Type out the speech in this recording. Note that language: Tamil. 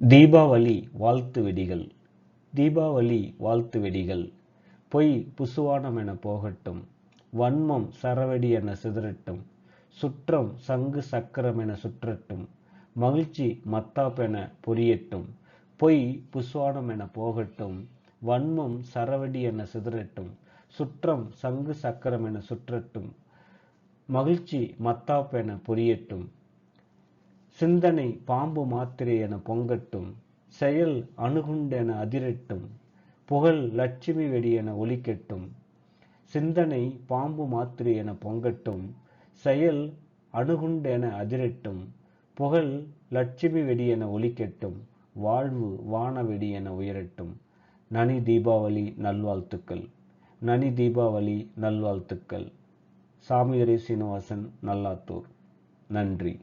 தீபாவளி வாழ்த்து வெடிகள் தீபாவளி வாழ்த்து வெடிகள் பொய் புசுவானம் என போகட்டும். வன்மம் சரவெடி என சிதறட்டும். சுற்றம் சங்கு சக்கரம் என சுற்றட்டும். மகிழ்ச்சி மத்தாப் என பொரியட்டும். பொய் புசுவானம் என போகட்டும். வன்மம் சரவடி என சிதறட்டும். சுற்றம் சங்கு சக்கரம் என சுற்றட்டும். மகிழ்ச்சி மத்தாப் என பொரியட்டும். சிந்தனை பாம்பு மாத்திரை என பொங்கட்டும் செயல் அணுகுண்டென அதிரட்டும் புகழ் லட்சுமி வெடி என ஒலிக்கட்டும் சிந்தனை பாம்பு மாத்திரை என பொங்கட்டும் செயல் அணுகுண்டென அதிரட்டும் புகழ் லட்சுமி வெடி என ஒலிக்கட்டும் வாழ்வு வானவெடி என உயரட்டும். நனி தீபாவளி நல்வாழ்த்துக்கள். நனி தீபாவளி நல்வாழ்த்துக்கள். சாமிதுரை சீனிவாசன் நல்லாத்தூர். நன்றி.